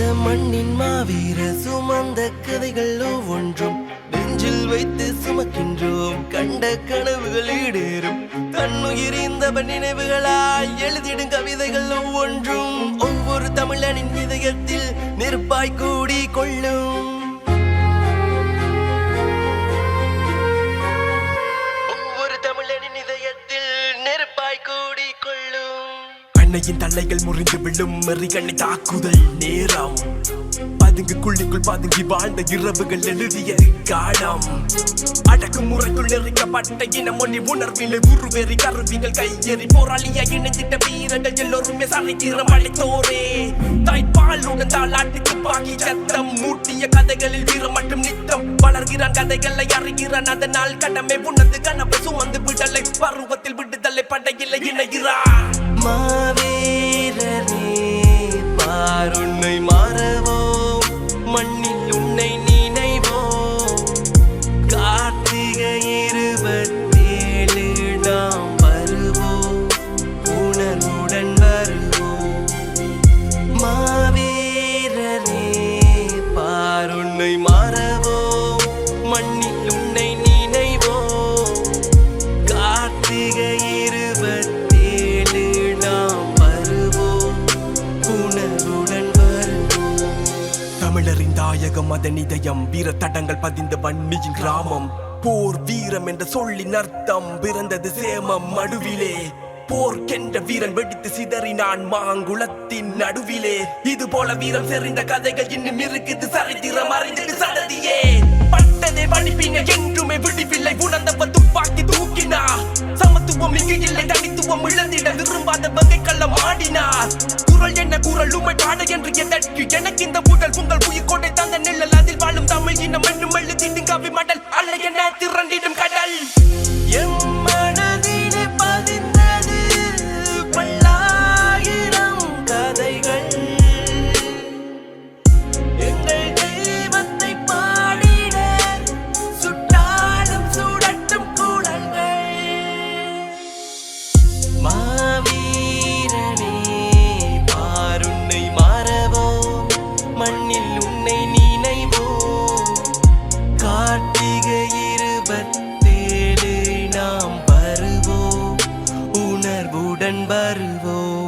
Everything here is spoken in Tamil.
மண்ணின் மாவீர சுமந்த கதைகள் ஒவ்வொன்றும் நெஞ்சில் வைத்து சுமக்கின்றோம். கண்ட கனவுகள் ஈடேறும். தன்னுயிரிந்தவன் நினைவுகளால் எழுதிடும் கவிதைகள் ஒவ்வொன்றும். ஒவ்வொரு தமிழனின் இதயத்தில் நெருப்பாய் கூடி கொள்ளும். அன்னையின் தலைகள் முறிந்து விழும் மெறிகண்ணை தாக்குதல் நேரம். பதுங்கு குள்ளிக்குள் பதுங்கி வாழ்ந்த இரவுகள் எழுதிய காலம். அடக்கு முறைக்குள் நெறிக்கப்பட்ட இனம் ஒன்றி உணர்விலை உருவேறி கருவிகள் கையேறி போராளிய இணைந்திட்ட வீரர்கள் எல்லோருமே சரித்திரம் அளித்தோரே தாய்ப்பாலுடன் தாளாட்டி துப்பாக்கி சத்தம் மூட்டிய கதைகளில் வீரம் மட்டும் நித்தம். வளர்கிறான் கதைகளை அறிகிறான் அதனால் கடமை உணர்ந்து கனவு சுமந்து விடலை பருவத்தில் விடுதலை படையில் இணைகிறான். பாருன்னை தமிழரின் தாயகம் அதன் இதயம். வீர தடங்கள் பதிந்த வன்னியின் கிராமம். போர் வீரம் என்ற சொல்லின் அர்த்தம் பிறந்தது சேமம். மடுவிலே போர்க்கென்ற வீரன் வெடித்து சிதறினான் மாங்குளத்தின் நடுவிலே. இது போல வீரம் செறிந்த கதைகள் இன்னும் இருக்குது. சரித்திரம் அறிந்தது சடதியே. பட்டதே படிப்பின என்றுமே விடிவில்லை உணர்ந்தவ துப்பாக்கி தூக்கினா சமத்துவம் இங்கு இல்லை. தனித்துவம் இழந்திட விரும்பாத வகை கள்ள மாடினார் குரல் என்ன? குரல் உமை பாட என்று naman lumalag உடன் வருவோம்